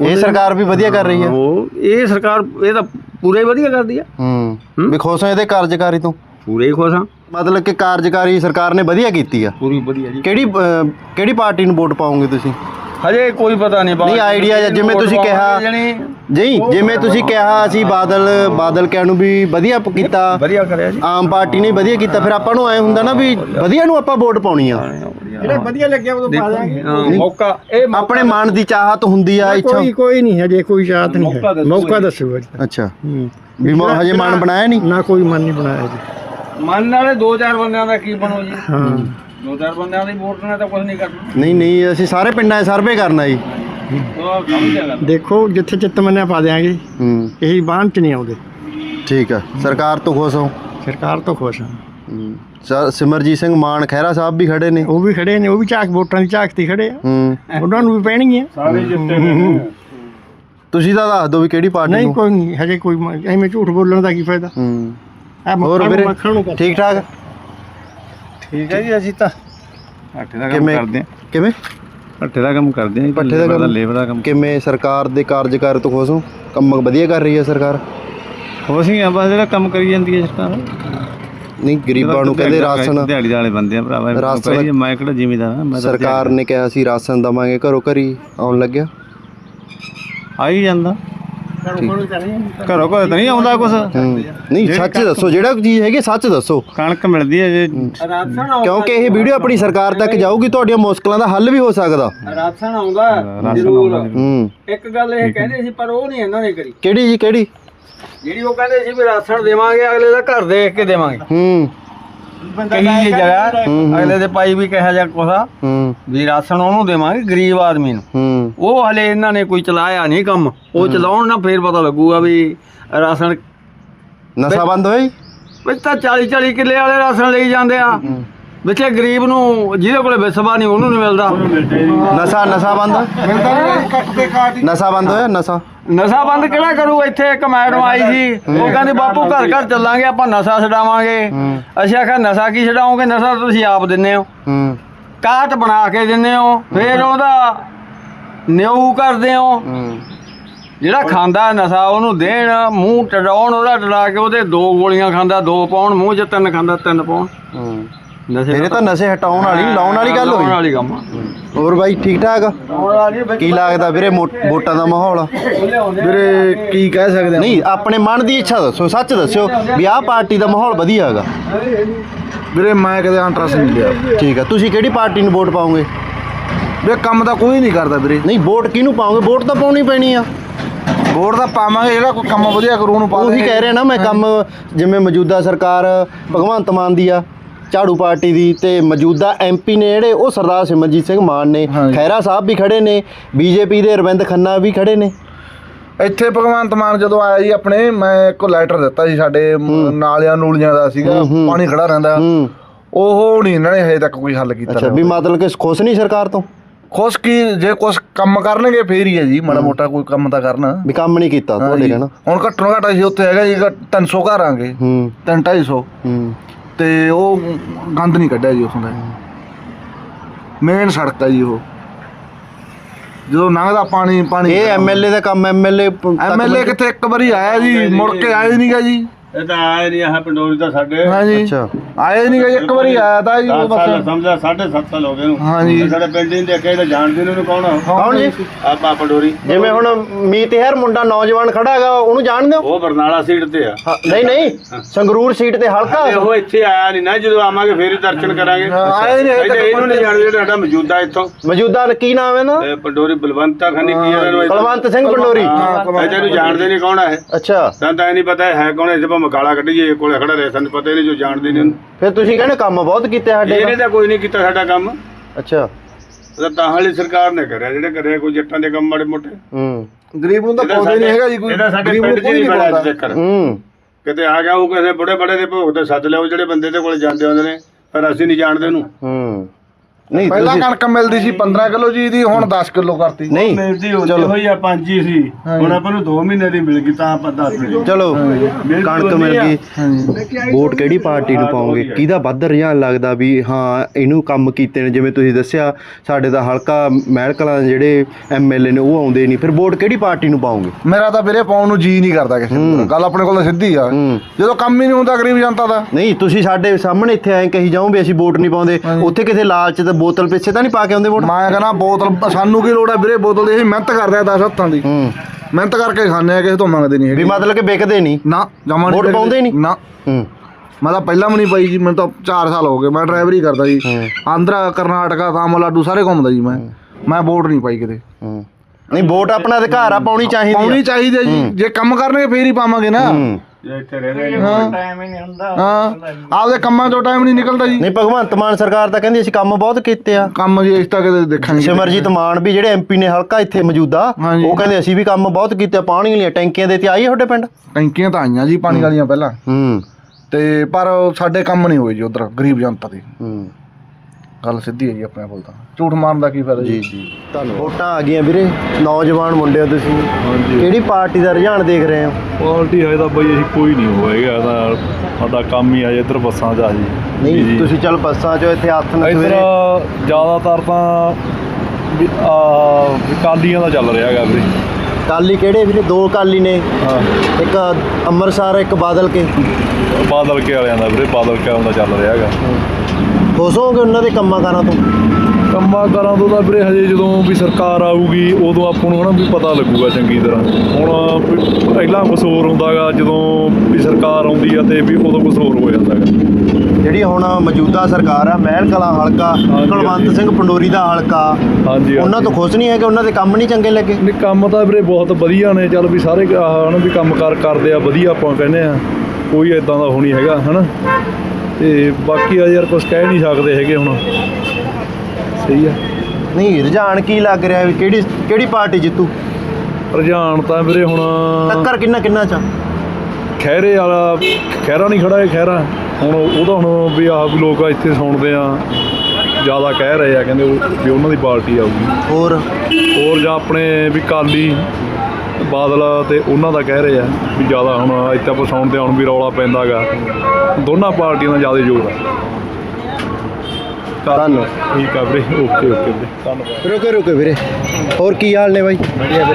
ਇਹ ਸਰਕਾਰ ਵੀ ਵਧੀਆ ਕਰ ਰਹੀ ਹੈ ਉਹ ਇਹ ਸਰਕਾਰ ਇਹ ਤਾਂ ਪੂਰੇ ਵਧੀਆ ਕਰਦੀ ਆ। ਹੂੰ। ਵੀ ਖੁਸ਼ ਹੋ ਇਹਦੇ ਕਾਰਜਕਾਰੀ ਤੋਂ। ਪੂਰੇ ਹੀ ਖੁਸ਼ ਮਤਲਬ ਕਿ ਕਾਰਜਕਾਰੀ ਸਰਕਾਰ ਨੇ ਵਧੀਆ ਕੀਤੀ ਆ। ਪੂਰੀ ਵਧੀਆ ਜੀ। ਕਿਹੜੀ ਕਿਹੜੀ ਪਾਰਟੀ ਨੂੰ ਵੋਟ ਪਾਉਂਗੇ ਤੁਸੀਂ? ਹਜੇ ਕੋਈ ਪਤਾ ਨਹੀਂ ਨਹੀਂ ਆਈਡੀਆ ਜਾਂ ਜਿਵੇਂ ਤੁਸੀਂ ਕਿਹਾ ਜੀ ਜਿਵੇਂ ਤੁਸੀਂ ਕਿਹਾ ਅਸੀਂ ਬਾਦਲ ਬਾਦਲ ਕਹਿਣ ਨੂੰ ਵੀ ਵਧੀਆ ਪ- ਕੀਤਾ। ਵਧੀਆ ਕਰਿਆ ਜੀ। ਆਮ ਪਾਰਟੀ ਨੇ ਵਧੀਆ ਕੀਤਾ। ਫਿਰ ਆਪਾਂ ਨੂੰ ਐ ਹੁੰਦਾ ਨਾ ਵੀ ਵਧੀਆ। ਨੂੰ ਆਪਾਂ ਵੋਟ ਪਾਉਣੀ ਆ। ਜਿਹੜਾ ਵਧੀਆ ਲੱਗਿਆ ਉਹ ਪਾ ਦਾਂਗੇ। ਮੌਕਾ ਇਹ ਆਪਣੇ ਮਨ ਦੀ ਚਾਹਤ ਹੁੰਦੀ ਆ ਇੱਛਾ। ਕੋਈ ਕੋਈ ਨਹੀਂ ਹਜੇ ਕੋਈ ਸ਼ਾਤ ਨਹੀਂ ਮੌਕਾ ਹੈ ਦੱਸੋ ਮੌਕਾ ਦੱਸੋ ਜੀ ਅੱਛਾ। ਵੀ ਮ- ਹਜੇ ਮਨ ਬਣਾਇਆ ਨਹੀਂ? ਨਾ ਕੋਈ ਮਨ ਨਹੀਂ ਬਣਾਇਆ ਜੀ। ਮੰਨ ਵਾਲੇ ਦੋ ਚਾਰ ਬੰਦਿਆਂ ਦਾ ਕੀ ਬਣੋ ਜੀ? ਹਾਂ। ਦੋ ਚਾਰ ਬੰਦਿਆਂ ਦੀ ਵੋਟ ਨਾਲ ਤਾਂ ਕੁਝ ਨਹੀਂ ਕਰਨਾ। ਨਹੀਂ ਨਹੀਂ ਅਸੀਂ ਸਾਰੇ ਪਿੰਡਾਂ 'ਚ ਸਰਵੇ ਕਰਨਾ ਜੀ। ਉਹ ਦੇਖੋ ਜਿੱਥੇ ਚਿੱਤ ਮੰਨਿਆ ਪਾ ਦਿਆਂਗੇ। ਹੂੰ। ਇਹੀ ਬਾਂਹ ਚ ਨਹੀਂ ਆਉਂਦੇ। ਠੀਕ ਆ। ਸਰਕਾਰ ਤੋਂ ਖੁਸ਼ ਹੋ। ਸਰਕਾਰ ਤੋਂ ਖੁਸ਼ ਹਾਂ। ਹੂੰ। ਸ- ਸਿਮਰਜੀਤ ਸਿੰਘ ਮਾਨ ਖਹਿਰਾ ਸਾਹਿਬ ਵੀ ਖੜੇ ਨੇ। ਉਹ ਵੀ ਖੜੇ ਨੇ ਉਹ ਵੀ ਝਾਕ ਵੋਟਾਂ ਦੀ ਝਾਕ ਤੇ ਖੜੇ ਆ। ਹੂੰ। ਉਹਨਾਂ ਨੂੰ ਵੀ ਪੈਣਗੀਆਂ। ਸਾਰੇ ਜਿੱਤੇ ਨੇ। ਤੁਸੀਂ ਤਾਂ ਦੱਸ ਦਿਓ ਵੀ ਕਿਹੜੀ ਪਾਰਟੀ ਨਹੀਂ ਨੂੰ। ਕੋਈ ਨਹੀਂ ਹਜੇ ਕੋਈ ਮ- ਐਵੇਂ ਝੂਠ ਬੋਲਣ ਦਾ ਕੀ ਫਾਇਦਾ। ਹੂੰ। ਆ ਹੋਰ ਮੱਖਣ ਵੀਰੇ ਨੂੰ ਮੱਖਣ ਨੂੰ ਕਰ ਠੀਕ ਠਾਕ? ਠੀਕ ਹੈ ਜੀ ਅਸੀਂ ਤਾਂ ਅੱਠੇ ਦਾ ਕਿਵੇਂ ਕਿਵੇਂ? ਅੱਠੇ ਦਾ ਕੰਮ ਕਰਦੇ ਆ ਪੱਠੇ ਦਾ ਕੰਮ ਲੇਬਰ ਦਾ ਕੰਮ। ਕਿਵੇਂ ਸਰਕਾਰ ਦੇ ਕਾਰਜਕਾਰੀ ਤੋਂ ਖੁਸ਼ ਹੋ? ਕੰਮ ਵਧੀਆ ਕਰ ਰਹੀ ਹੈ ਸਰਕਾਰ? ਖੁਸ਼ ਹੀ ਆ ਬਸ ਜਿਹੜਾ ਕੰਮ ਕਰੀ ਜਾਂਦੀ ਹੈ ਸਰਕਾਰ। ਨਹੀਂ ਗਰੀਬਾਂ ਨੂੰ ਕਹਿੰਦੇ ਰਾਸ਼ਨ ਦਿਹਾੜੀ ਵਾਲੇ ਬੰਦੇ ਆ ਭਰਾਵਾ ਰਾਸ਼ਨ- ਮੈਂ ਕਿਹੜਾ ਜ਼ਿਮੀਦਾਰ ਆ ਮੈਂ ਤਾਂ ਸਰਕਾਰ ਨੇ ਕਿਹਾ ਸੀ ਰਾਸ਼ਨ ਦਵਾਂਗੇ ਘਰੋਂ ਘਰੀ ਆਉਣ ਲੱਗਿਆ। ਆ ਹੀ ਜਾਂਦਾ। ਘਰੋਂ ਘਰ ਤਾਂ ਨਹੀਂ ਆਉਂਦਾ ਕੁਛ? ਹੂੰ। ਨਹੀਂ ਸੱਚ ਦੱਸੋ ਜਿਹੜਾ ਚੀਜ਼ ਹੈਗੀ ਸੱਚ ਦੱਸੋ। ਕਣਕ ਮਿਲਦੀ ਹੈ ਜੇ ਕਿਉਂਕਿ ਇਹ ਵੀਡੀਓ ਆਪਣੀ ਸਰਕਾਰ ਤੱਕ ਜਾਊਗੀ ਤੁਹਾਡੀਆਂ ਮੁਸ਼ਕਲਾਂ ਦਾ ਹੱਲ ਵੀ ਹੋ ਸਕਦਾ। ਰਾਸ਼ਨ ਆਉਂਦਾ ਹੂੰ ਇੱਕ ਗੱਲ ਇਹ ਕਹਿੰਦੇ ਸੀ ਪਰ ਉਹ ਨਹੀਂ ਇਹਨਾਂ ਨੇ ਕਰੀ। ਕਿਹੜੀ ਜੀ ਕਿਹੜੀ? ਜਿਹੜੀ ਉਹ ਕਹਿੰਦੇ ਸੀ ਵੀ ਰਾਸ਼ਨ ਦੇਵਾਂਗੇ ਅਗਲੇ ਦਾ ਘਰ ਦੇਖ ਕੇ ਦੇਵਾਂਗੇ। ਹੂੰ। ਕਈ ਜੀ ਜਗ੍ਹਾ। ਅਗਲੇ ਦੇ ਪਾਈ ਵੀ ਕਿਹਾ ਜਾ ਕੋਸਾ ਹੂੰ। ਵੀ ਰਾਸ਼ਨ ਉਹਨੂੰ ਦੇਵਾਂਗੇ ਗਰੀਬ ਆਦਮੀ ਨੂੰ। ਹੂੰ। ਉਹ ਹਲੇ ਇਹਨਾਂ ਨੇ ਕੋਈ ਚਲਾਇਆ ਨਹੀਂ ਕੰਮ। ਉਹ ਚਲਾਉਣ ਨਾ ਫੇਰ ਪਤਾ ਲੱਗੂਗਾ ਵੀ ਰਾਸ਼ਨ ਨਸ਼ਾ ਬੰਦ ਜੀ ਵਿੱਚ ਤਾਂ 40 40 ਕਿੱਲੇ ਵਾਲੇ ਰਾਸ਼ਨ ਲਈ ਜਾਂਦੇ ਆ। ਵਿੱਚੇ ਗਰੀਬ ਨੂੰ ਜਿਹਦੇ ਕੋਲੇ ਵਿਸਵਾ ਨਹੀਂ ਉਹਨੂੰ ਨਹੀਂ ਮਿਲਦਾ। ਨਸ਼ਾ ਨਸ਼ਾ ਬੰਦ? ਨਸ਼ਾ ਬੰਦ ਹੋਇਆ? ਨਸ਼ਾ? ਨਸ਼ਾ ਬੰਦ ਕਿਹੜਾ ਕਰੂ? ਇੱਥੇ ਇੱਕ ਮੈਡਮ ਆਈ ਸੀ। ਉਹ ਕਹਿੰਦੀ ਬਾਪੂ ਘਰ ਘਰ ਚੱਲਾਂਗੇ ਆਪਾਂ ਨਸ਼ਾ ਛਡਾਵਾਂਗੇ। ਅਸੀਂ ਆਖਿਆ ਨਸ਼ਾ ਕੀ ਛਡਾਓਗੇ? ਨਸ਼ਾ ਤਾਂ ਤੁਸੀਂ ਆਪ ਦਿੰਨੇ ਹੋ। ਹੂੰ। ਕਾਟ ਬਣਾ ਕੇ ਦਿੰਨੇ ਹੋ। ਫਿਰ ਉਹਦਾ ਨਿਊ ਕਰਦੇ ਹੋ। ਹੂੰ। ਜਿਹੜਾ ਖਾਂਦਾ ਨਸ਼ਾ ਉਹਨੂੰ ਦੇਣ ਮੂੰਹ ਟਡਾਉਣ ਉਹਦਾ ਟਡਾ ਕੇ ਉਹਦੇ ਦੋ ਗੋਲੀਆਂ ਖਾਂਦਾ ਦੋ ਪਾਉਣ ਮੂੰਹ 'ਚ ਤਿੰਨ ਖਾਂਦਾ ਤਿੰਨ ਪਾਉਣ ਹੂੰ। ਨਸ਼ੇ ਮੇਰੇ ਤਾਂ ਨਸ਼ੇ ਹਟਾਉਣ ਵਾਲੀ ਲਾਉਣ ਵਾਲੀ ਗੱਲ ਲਾਉਣ ਹੋਈ ਵਾਲੀ ਕੰਮ। ਹੋਰ ਬਾਈ ਠੀਕ ਠਾਕ? ਲਾਉਣ ਕੀ ਲੱਗਦਾ ਵੀਰੇ ਵੋਟਾਂ ਦਾ ਮਾਹੌਲ? ਵੀਰੇ ਕੀ ਕਹਿ ਸਕਦੇ ਨਹੀਂ ਆਪਣੇ ਮਨ ਦੀ ਇੱਛਾ ਦੱਸੋ ਸੱਚ ਦੱਸਿਓ ਵੀ ਆਹ ਪਾਰਟੀ ਦਾ ਮਾਹੌਲ ਵਧੀਆ ਹੈਗਾ। ਵੀਰੇ ਮੈਂ ਕਦੇ ਅੰਟਰਸ ਨਹੀਂ ਲਿਆ। ਠੀਕ ਆ ਤੁਸੀਂ ਕਿਹੜੀ ਪਾਰਟੀ ਨੂੰ ਵੋਟ ਪਾਓਗੇ? ਵੀਰੇ ਕੰਮ ਤਾਂ ਕੋਈ ਨਹੀਂ ਕਰਦਾ ਵੀਰੇ। ਨਹੀਂ ਵੋਟ ਕਿਹਨੂੰ ਪਾਓਗੇ? ਵੋਟ ਤਾਂ ਪਾਉਣੀ ਪੈਣੀ ਆ। ਵੋਟ ਤਾਂ ਪਾਵਾਂਗੇ ਜਿਹੜਾ ਕੋਈ ਕੰਮ ਵਧੀਆ ਕਰੂ ਉਹਨੂੰ ਪਾ ਉਹੀ। ਕਹਿ ਰਿਹਾ ਨਾ ਮੈਂ ਕੰਮ ਜਿਵੇਂ ਮੌਜੂਦਾ ਸਰਕਾਰ ਭਗਵੰਤ ਮਾਨ ਦੀ ਆ ਝਾੜੂ ਪਾਰਟੀ ਦੀ ਤੇ ਮੌਜੂਦਾ ਐਮਪੀ ਨੇ ਜਿਹੜੇ ਉਹ ਸਰਦਾਰ ਸਿਮਰਜੀਤ ਸਿੰਘ ਮਾਨ ਨੇ ਹਾਂਜੀ। ਖੈਰਾ ਸਾਹਿਬ ਵੀ ਖੜੇ ਨੇ ਬੀਜੇਪੀ ਦੇ ਅਰਵਿੰਦ ਖੰਨਾ ਵੀ ਖੜੇ ਨੇ। ਇੱਥੇ ਭਗਵੰਤ ਮਾਨ ਜਦੋਂ ਆਇਆ ਜੀ ਆਪਣੇ ਮੈਂ ਇੱਕ ਲੈਟਰ ਦਿੱਤਾ ਸੀ ਸਾਡੇ ਮ- ਨਾਲਿਆਂ ਨੂਲੀਆਂ ਦਾ ਸੀਗਾ ਪਾਣੀ ਖੜਾ ਰਹਿੰਦਾ। ਹੂੰ। ਉਹ ਨਹੀਂ ਇਹਨਾਂ ਨੇ ਹਜੇ ਤੱਕ ਕੋਈ ਹੱਲ ਕੀਤਾ ਅੱਛਾ ਵੀ ਮਤਲਬ ਕਿ ਖੁਸ਼ ਨਹੀਂ ਸਰਕਾਰ ਤੋਂ? ਖੁਸ਼ ਕੀ ਜੇ ਕੁਛ ਕੰਮ ਕਰਨਗੇ ਫੇਰ ਹੀ ਹੈ ਜੀ ਮਾੜਾ ਮੋਟਾ ਕੋਈ ਕੰਮ ਤਾਂ ਕਰਨਾ। ਵੀ ਕੰਮ ਨਹੀਂ ਕੀਤਾ ਤੁਹਾਡੇ। ਕਹਿਣਾ। ਹੁਣ ਘੱਟੋ ਘੱਟ ਅਸੀਂ ਉੱਥੇ ਹੈਗਾ ਜੀ 300 ਘਰ ਆਂਗੇ। ਹੂੰ। 3 250 ਹੂੰ। ਤੇ ਉਹ ਗੰਦ ਨਹੀਂ ਕੱਢਿਆ ਜੀ ਉੱਥੋਂ ਦਾ। ਮੇਨ ਸੜਕ ਆ ਜੀ ਉਹ। ਜਦੋਂ ਲੰਘਦਾ ਪਾਣੀ ਪਾਣੀ ਇਹ ਐਮਐਲਏ ਦਾ ਕੰਮ ਐਮਐਲਏ ਐਮਐਲਏ ਕਿੱਥੇ ਇੱਕ ਵਾਰੀ ਆਇਆ ਜੀ ਮੁੜ ਕੇ ਆਇਆ ਹੀ ਨਹੀਂਗਾ ਜੀ। ਇਹ ਤਾਂ ਆਏ ਨਹੀਂ ਆਹ ਪੰਡੋਰੀ ਤਾਂ ਸਾਡੇ ਹਾਂਜੀ। ਅੱਛਾ। ਆਇਆ ਹੀ ਨਹੀਂਗਾ ਇੱਕ ਵਾਰੀ ਆਇਆ ਤਾਂ ਜੀ ਉਹ ਦਸ ਸਾਲ ਬਸ ਸਮਝਾ ਸਾਢੇ ਸੱਤ ਸਾਲ ਹੋ ਗਏ ਨੂੰ ਹਾਂਜੀ। ਸਾਡੇ ਪਿੰਡ ਹੀ ਦੇਖੇ ਤਾਂ ਜਾਣਦੇ ਨੇ ਉਹਨੂੰ ਕੌਣ ਆ। ਕੌਣ ਜੀ। ਆਪਾ ਪੰਡੋਰੀ। ਜਿਵੇਂ ਹੁਣ ਮੀਤ ਹੈਰ ਮੁੰਡਾ ਨੌਜਵਾਨ ਖੜਾ ਹੈਗਾ ਉਹਨੂੰ ਜਾਣਦੇ ਹੋ? ਉਹ ਬਰਨਾਲਾ ਸੀਟ ਤੇ ਆ। ਹਾਂ, ਨਹੀਂ ਨਹੀਂ। ਸੰਗਰੂਰ ਸੀਟ ਤੇ ਹਲਕਾ? ਉਹ ਇੱਥੇ ਆਇਆ ਨਹੀਂ ਨਾ ਜਦੋਂ ਆਵਾਂਗੇ ਫੇਰ ਹੀ ਦਰਸ਼ਨ ਕਰਾਂਗੇ। ਹੀ ਨਹੀਂ ਇਹਨੂੰ ਨਹੀਂ ਜਾਣਦੇ ਜਿਹੜਾ ਸਾਡਾ ਮੌਜੂਦਾ ਇੱਥੋਂ। ਮੌਜੂਦਾ ਕੀ ਨਾਮ ਹੈ ਨਾ? ਇਹ ਪੰਡੋਰੀ ਬਲਵੰਤਾ ਖੰਨੀ ਕੀ ਇਹਨਾਂ ਨੂੰ ਬਲਵੰਤ ਸਿੰਘ ਪੰਡੋਰੀ। ਹਾਂ ਇਹਨੂੰ ਜਾਣਦੇ ਨਹੀਂ ਕੌਣ ਆ ਇਹ। ਅੱਛਾ। ਤਾਂ ਤਾਂ ਇਹ ਨਹੀਂ ਪਤਾ ਹੈ ਕੌਣ ਇੱਥੇ ਭਾਵੇਂ ਗਾਲਾਂ ਕੱਢੀਏ ਕੋਲੇ ਖੜਾ ਰਹੇ ਸਾਨੂੰ ਪਤਾ ਹੀ ਨਹੀਂ ਜੋ ਜਾਣਦੇ ਨਹੀਂ ਉਹਨੂੰ। ਫਿਰ ਤੁਸੀਂ ਕਹਿੰਦੇ ਕੰਮ ਬਹੁਤ ਕੀਤੇ ਸਾਡੇ ਇਹਨੇ ਤਾਂ ਕੋਈ ਨਹੀਂ ਕੀਤਾ ਸਾਡਾ ਕੰਮ। ਅੱਛਾ। ਉਹਦਾ ਤਾਂ ਵਾਲੀ ਸਰਕਾਰ ਨੇ ਕਰਿਆ ਜਿਹੜੇ ਕਰਿਆ ਕੋਈ ਜੱਟਾਂ ਦੇ ਕੰਮ ਮਾੜੇ ਮੋਟੇ। ਹੂੰ। ਗਰੀਬ ਨੂੰ ਤਾਂ ਪੌਦੇ ਨਹੀਂ ਹੈਗਾ ਜੀ ਕੋਈ। ਇਹਦਾ ਸਾਡੇ ਗਰੀਬ ਨੂੰ ਪਿੰਡ 'ਚ ਕੋਈ ਨਹੀਂ ਨਹੀਂ ਬੜਾ ਪੌਦਾ ਅੱਜ ਤੱਕ ਹੂੰ। ਕਿਤੇ ਆ ਗਿਆ ਉਹ ਕਿਸੇ ਬੁੜੇ ਬੜੇ ਦੇ ਭੋਗ ਤੇ ਸੱਦ ਲਿਆ ਉਹ ਜਿਹੜੇ ਬੰਦੇ ਦੇ ਕੋਲ ਜਾਂਦੇ ਹੁੰਦੇ ਨੇ ਪਰ ਅਸੀਂ ਨਹੀਂ ਜਾਣਦੇ ਉਹਨੂੰ। ਹੂੰ। ਨਹੀਂ ਪਹਿਲਾਂ ਤੁਸੀਂ- ਕਣਕ ਮਿਲਦੀ ਸੀ 15 ਕਿਲੋ ਜੀ ਦੀ ਹੁਣ 10 ਕਿਲੋ ਕਰਤੀ। ਨਹੀਂ ਮਿਲਦੀ ਹੁੰਦੀ ਚਲੋ। ਹੋਈ ਆ ਪੰਜ ਹੀ ਸੀ। ਹੁਣ ਆਪਾਂ ਨੂੰ 2 ਮਹੀਨੇ ਦੀ ਮਿਲ ਗਈ ਤਾਂ ਆਪਾਂ ਦੱਸ ਮਿਲੀ। ਚਲੋ ਕਣਕ ਮਿਲ ਗਈ। ਵੋਟ ਕਿਹੜੀ ਪਾਰਟੀ ਨੂੰ ਪਾਉਂਗੇ? ਕਿਹਦਾ ਵੱਧ ਰੁਝਾਨ ਲੱਗਦਾ ਵੀ ਹਾਂ ਇਹਨੂੰ ਕੰਮ ਕੀਤੇ ਨੇ ਜਿਵੇਂ ਤੁਸੀਂ ਦੱਸਿਆ ਸਾਡੇ ਦਾ ਹਲਕਾ ਮਹਿਲ ਕਲਾਂ ਦੇ ਜਿਹੜੇ ਐਮਐਲਏ ਨੇ ਉਹ ਆਉਂਦੇ ਨਹੀਂ। ਫਿਰ ਵੋਟ ਕਿਹੜੀ ਪਾਰਟੀ ਨੂੰ ਪਾਉਂਗੇ? ਮੇਰਾ ਤਾਂ ਵੀਰੇ ਪਾਉਣ ਨੂੰ ਜੀ ਨਹੀਂ ਕਰਦਾ ਕਿਸੇ ਨੂੰ। ਗੱਲ ਆਪਣੇ ਕੋਲ ਤਾਂ ਸਿੱਧੀ ਆ। ਹੂੰ। ਜਦੋਂ ਕੰਮ ਹੀ ਨਹੀਂ ਹੁੰਦਾ ਗਰੀਬ ਜਨਤਾ ਦਾ। ਨਹੀਂ ਤੁਸੀਂ ਸਾਡੇ ਸਾਹਮਣੇ ਇੱਥੇ ਐਂ ਕਹੀ ਜਾਓ ਵੀ ਅਸੀਂ ਵੋਟ ਨਹੀਂ ਪਾਉਂਦੇ। ਉੱਥੇ ਕਿਸੇ ਲਾਲਚ ਤੇ ਬੋਤਲ ਪਿੱਛੇ ਤਾਂ ਨਹੀਂ ਪਾ ਕੇ ਆਉਂਦੇ ਵੋਟ? ਮੈਂ ਕਹਿੰਦਾ ਬੋਤਲ ਸਾਨੂੰ ਕੀ ਲੋੜ ਹੈ ਵੀਰੇ ਬੋਤਲ ਦੀ? ਅਸੀਂ ਮਿਹਨਤ ਕਰਦੇ ਆ 10 ਹੱਥਾਂ ਦੀ। ਹੂੰ। ਮਿਹਨਤ ਕਰਕੇ ਖਾਂਦੇ ਆ ਕਿਸੇ ਤੋਂ ਮੰਗਦੇ ਨਹੀਂ ਵੀ ਹੈਗੇ। ਮਤਲਬ ਕਿ ਵਿਕਦੇ ਨਹੀਂ? ਨਾ ਜਮਾ ਵੋਟ ਪਾਉਂਦੇ ਨਹੀਂ? ਨਾ। ਹੂੰ। ਮੈਂ ਤਾਂ ਪਹਿਲਾਂ ਵੀ ਨਹੀਂ ਪਾਈ ਜੀ ਮੈਨੂੰ ਤਾਂ 4 ਸਾਲ ਹੋ ਗਏ। ਮੈਂ ਡਰਾਈਵਰੀ ਕਰਦਾ ਜੀ। ਆਂਧਰਾ ਕਰਨਾਟਕਾ ਤਾਮਿਲਨਾਡੂ ਸਾਰੇ ਘੁੰਮਦਾ ਜੀ ਮੈਂ। ਮੈਂ ਵੋਟ ਨਹੀਂ ਪਾਈ ਕਿਤੇ। ਹੂੰ। ਨਹੀਂ ਵੋਟ ਆਪਣਾ ਅਧਿਕਾਰ ਆ ਪਾਉਣੀ ਚਾਹੀਦੀ ਪਾਉਣੀ ਆ ਚਾਹੀਦੀ ਹੈ। ਜੀ ਜੇ ਕੰਮ ਕਰਨਗੇ ਫੇਰ ਹੀ ਪਾਵਾਂਗੇ ਨਾ। ਇੱਥੇ ਰਹਿ ਰਹੇ ਹਾਂ ਟਾਈਮ ਹੀ ਨਹੀਂ ਹੁੰਦਾ। ਹਾਂ। ਆਪਦੇ ਕੰਮਾਂ ਤੋਂ ਟਾਈਮ ਨਹੀਂ ਨਿਕਲਦਾ ਜੀ। ਨਹੀਂ ਭਗਵੰਤ ਮਾਨ ਸਰਕਾਰ ਤਾਂ ਕਹਿੰਦੀ ਅਸੀਂ ਕੰਮ ਬਹੁਤ ਕੀਤੇ ਆ। ਕੰਮ ਜੀ ਇਸ ਤਾਂ ਕਦੇ ਦੇਖਾਂਗੇ। ਸਿਮਰਜੀਤ ਮਾਨ ਵੀ ਜਿਹੜੇ ਐਮਪੀ ਨੇ ਹਲਕਾ ਇੱਥੇ ਮੌਜੂਦਾ ਹਾਂਜੀ। ਉਹ ਕਹਿੰਦੇ ਅਸੀਂ ਵੀ ਕੰਮ ਬਹੁਤ ਕੀਤੇ ਪਾਣੀ ਵਾਲੀਆਂ ਟੈਂਕੀਆਂ ਦੇ ਤੇ ਆਈ ਤੁਹਾਡੇ ਪਿੰਡ? ਟੈਂਕੀਆਂ ਤਾਂ ਆਈਆਂ ਜੀ ਪਾਣੀ ਵਾਲੀਆਂ ਪਹਿਲਾਂ। ਹੂੰ। ਤੇ ਪਰ ਸਾਡੇ ਕੰਮ ਨਹੀਂ ਹੋਏ ਜੀ ਉਧਰ ਗਰੀਬ ਜਨਤਾ ਦੀ। ਹੂੰ। ਗੱਲ ਸਿੱਧੀ ਹੈ ਜੀ ਆਪਣੇ ਕੋਲ ਤਾਂ। ਝੂਠ ਮਾਰਨ ਦਾ ਕੀ ਫਾਇਦਾ ਜੀ? ਜੀ ਧੰਨਵਾਦ। ਵੋਟਾਂ ਆ ਗਈਆਂ ਵੀਰੇ ਨੌਜਵਾਨ ਮੁੰਡੇ ਹੋ ਤੁਸੀਂ। ਕਿਹੜੀ ਪਾਰਟੀ ਦਾ ਰੁਝਾਨ ਦੇਖ ਰਹੇ ਹੋ? ਪਾਰਟੀ ਹੈ ਤਾਂ ਬਈ ਅਸੀਂ ਕੋਈ ਨਹੀਂ ਹੋਏਗਾ ਇਹਦਾ ਸਾਡਾ ਕੰਮ ਹੀ ਆ ਜੀ ਇੱਧਰ ਬੱਸਾਂ 'ਚ ਆ ਜੀ। ਨਹੀਂ ਤੁਸੀਂ ਚੱਲ ਬੱਸਾਂ 'ਚੋਂ ਇੱਥੇ ਹੱਥ ਇੱਧਰ ਸਵੇਰੇ। ਜ਼ਿਆਦਾਤਰ ਤਾਂ ਕਾਲੀਆਂ ਦਾ ਚੱਲ ਰਿਹਾ ਹੈਗਾ ਵੀਰੇ। ਕਾਲੀ ਕਿਹੜੇ ਵੀਰੇ? ਦੋ ਕਾਲੀ ਨੇ। ਹਾਂ। ਇੱਕ ਅੰਮ੍ਰਿਤਸਰ ਇੱਕ ਬਾਦਲ ਕੇ। ਬਾਦਲ ਕੇ ਵਾਲਿਆਂ ਦਾ ਵੀਰੇ ਬਾਦਲ ਕੇ ਦਾ ਚੱਲ ਰਿਹਾ ਹੈਗਾ। ਖੁਸ਼ ਹੋਗੇ ਉਹਨਾਂ ਦੇ ਕੰਮਾਂ ਕਾਰਾਂ ਤੋਂ? ਕੰਮਾਂ ਕਾਰਾਂ ਤੋਂ ਤਾਂ ਵੀਰੇ ਹਜੇ ਜਦੋਂ ਵੀ ਸਰਕਾਰ ਆਊਗੀ ਉਦੋਂ ਆਪਾਂ ਨੂੰ ਹਨਾ ਵੀ ਪਤਾ ਲੱਗੂਗਾ ਚੰਗੀ ਤਰ੍ਹਾਂ। ਹੁਣ ਵੀ ਪਹਿਲਾਂ ਹੋਰ ਹੁੰਦਾਗਾ ਜਦੋਂ ਵੀ ਸਰਕਾਰ ਆਉਂਦੀ ਆ ਤੇ ਵੀ ਉਦੋਂ ਹੋਰ ਹੋ ਜਾਂਦਾ ਹੈਗਾ ਜਿਹੜੀ ਹੁਣ ਮੌਜੂਦਾ ਸਰਕਾਰ ਆ ਮਹਿਲ ਕਲਾਂ ਹਲਕਾ ਕੁਲਵੰਤ ਹਾਂਜੀ। ਸਿੰਘ ਪੰਡੋਰੀ ਦਾ ਹਲਕਾ ਹਾਂਜੀ ਉਹਨਾਂ ਤੋਂ ਖੁਸ਼ ਨਹੀਂ ਹੈ ਕਿ ਉਹਨਾਂ ਦੇ ਕੰਮ ਨਹੀਂ ਚੰਗੇ ਲੱਗੇ? ਨਹੀਂ ਕੰਮ ਤਾਂ ਵੀਰੇ ਬਹੁਤ ਵਧੀਆ ਨੇ। ਚੱਲ ਵੀ ਸਾਰੇ ਆਹ ਹਨਾ ਵੀ ਕੰਮਕਾਰ ਕਰਦੇ ਆ ਵਧੀਆ ਆਪਾਂ ਕਹਿੰਦੇ ਆ। ਕੋਈ ਇਦਾਂ ਦਾ ਹੋਣੀ ਹੈਗਾ ਹਨਾ? ਤੇ ਬਾਕੀ ਆ ਯਾਰ ਕੁਝ ਕਹਿ ਨਹੀਂ ਸਕਦੇ ਹੈਗੇ ਹੁਣ। ਸਹੀ ਆ। ਨਹੀਂ ਰੁਝਾਨ ਕੀ ਲੱਗ ਰਿਹਾ ਵੀ ਕਿਹੜੀ ਕਿਹੜੀ ਪਾਰਟੀ ਜਿੱਤੂ? ਰੁਝਾਨ ਤਾਂ ਵੀਰੇ ਹੁਣ ਟੱਕਰ ਕਿੰਨਾ ਕਿੰਨਾ ਚ ਆ? ਖਹਿਰੇ ਵਾਲਾ ਖਹਿਰਾ ਨਹੀਂ ਖੜਾ ਇਹ ਖਹਿਰਾ। ਹੁਣ ਉਹਦਾ ਹੁਣ ਵੀ ਵੀ ਲੋਕ ਇੱਥੇ ਸੁਣਦੇ ਆ। ਜ਼ਿਆਦਾ ਕਹਿ ਰਹੇ ਆ ਕਹਿੰਦੇ ਉਹ- ਵੀ ਉਹਨਾਂ ਦੀ ਪਾਰਟੀ ਆਊਗੀ। ਹੋਰ? ਹੋਰ ਜਾਂ ਆਪਣੇ ਵੀ ਕਾਲੀ ਬਾਦਲ ਤੇ ਉਹਨਾਂ ਦਾ ਕਹਿ ਰਹੇ ਆ ਵੀ ਜ਼ਿਆਦਾ ਹੁਣ ਇੱਥੇ ਆਪਾਂ ਸੁਣਦੇ ਹੁਣ ਵੀ ਰੌਲਾ ਪੈਂਦਾਗਾ। ਦੋਨਾਂ ਪਾਰਟੀਆਂ ਦਾ ਜ਼ਿਆਦਾ ਜ਼ੋਰ ਆ। ਧੰਨਵਾਦ। ਠੀਕ ਆ ਵੀਰੇ ਓਕੇ ਓਕੇ ਵੀਰੇ ਧੰਨਵਾਦ। ਰੁਕੇ ਰੁਕੇ ਵੀਰੇ। ਹੋਰ ਕੀ ਹਾਲ ਨੇ ਬਾਈ?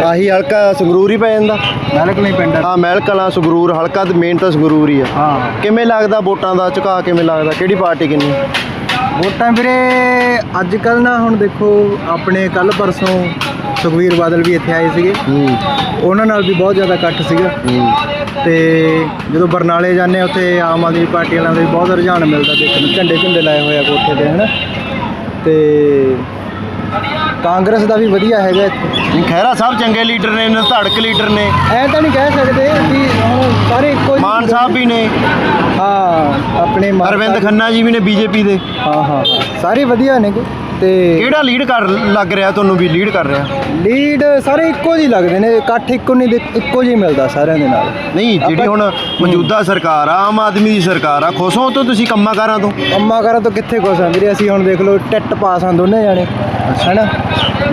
ਆਹੀ ਹਲਕਾ ਸੰਗਰੂਰ ਹੀ ਪੈ ਜਾਂਦਾ। ਮਹਿਲਕ ਨਹੀਂ ਪਿੰਡ ਹਾਂ ਮਹਿਲ ਕਲਾਂ ਸੰਗਰੂਰ ਹਲਕਾ ਤੇ ਮੇਨ ਤਾਂ ਸੰਗਰੂਰ ਹੀ ਆ। ਹਾਂ। ਕਿਵੇਂ ਲੱਗਦਾ ਵੋਟਾਂ ਦਾ? ਝੁਕਾ ਕਿਵੇਂ ਲੱਗਦਾ? ਕਿਹੜੀ ਪਾਰਟੀ ਕਿੰਨੀ? ਵੋਟਾਂ ਵੀਰੇ ਅੱਜ ਕੱਲ ਨਾ ਹੁਣ ਦੇਖੋ ਆਪਣੇ ਕੱਲ ਪਰਸੋਂ ਸੁਖਵੀਰ ਬਾਦਲ ਵੀ ਇੱਥੇ ਆਏ ਸੀਗੇ। ਉਹਨਾਂ ਨਾਲ ਵੀ ਬਹੁਤ ਜ਼ਿਆਦਾ ਇਕੱਠ ਸੀਗਾ। ਤੇ ਜਦੋਂ ਬਰਨਾਲੇ ਜਾਂਦੇ ਉੱਥੇ ਆਮ ਆਦਮੀ ਪਾਰਟੀ ਵਾਲਿਆਂ ਦਾ ਵੀ ਬਹੁਤ ਰੁਝਾਨ ਮਿਲਦਾ ਦੇਖਣ ਨੂੰ। ਝੰਡੇ ਝੁੰਡੇ ਲਾਏ ਹੋਏ ਆ ਕੋਠੇ ਤੇ ਹਨਾ? ਤੇ ਕਾਂਗਰਸ ਦਾ ਵੀ ਵਧੀਆ ਹੈਗਾ ਇੱਥੇ। ਨਹੀਂ ਖਹਿਰਾ ਸਾਹਿਬ ਚੰਗੇ ਲੀਡਰ ਨੇ ਨੇ ਧੜਕ ਲੀਡਰ ਨੇ। ਐ ਤਾਂ ਨਹੀਂ ਕਹਿ ਸਕਦੇ ਵੀ ਹੁਣ ਸਾਰੇ ਇੱਕੋ ਮਾਨ ਸਾਹਿਬ ਵੀ ਨੇ। ਹਾਂ ਆਪਣੇ ਅਰਵਿੰਦ ਖੰਨਾ ਜੀ ਵੀ ਨੇ ਬੀਜੇਪੀ ਦੇ। ਹਾਂ ਹਾਂ ਸਾਰੇ ਵਧੀਆ ਨੇ ਗੇ। ਤੇ ਕਿਹੜਾ ਲੀਡ ਕਰ ਲੱਗ ਰਿਹਾ ਤੁਹਾਨੂੰ ਵੀ ਲੀਡ ਕਰ ਰਿਹਾ? ਲੀਡ ਸਾਰੇ ਇੱਕੋ ਜਿਹੇ ਲੱਗਦੇ ਨੇ ਇਕੱਠ ਇੱਕੋ ਨਹੀਂ ਦੇ- ਇੱਕੋ ਜਿਹੀ ਮਿਲਦਾ ਸਾਰਿਆਂ ਦੇ ਨਾਲ। ਨਹੀਂ ਜਿਹੜੀ ਹੁਣ ਮੌਜੂਦਾ ਸਰਕਾਰ ਆ ਆਮ ਆਦਮੀ ਦੀ ਸਰਕਾਰ ਆ ਖੁਸ਼ ਹੋ ਤੋਂ ਤੁਸੀਂ ਕੰਮਾਂ ਕਾਰਾਂ ਤੋਂ? ਅੰਮਾ ਕਰਾਂ ਤੋਂ ਕਿੱਥੇ ਕੁਛ ਆ ਵੀਰੇ? ਅਸੀਂ ਹੁਣ ਦੇਖ ਲਓ ਟੈਟ ਪਾਸ ਆ ਦੋਨੇ ਜਾਣੇ ਹੈਨਾ?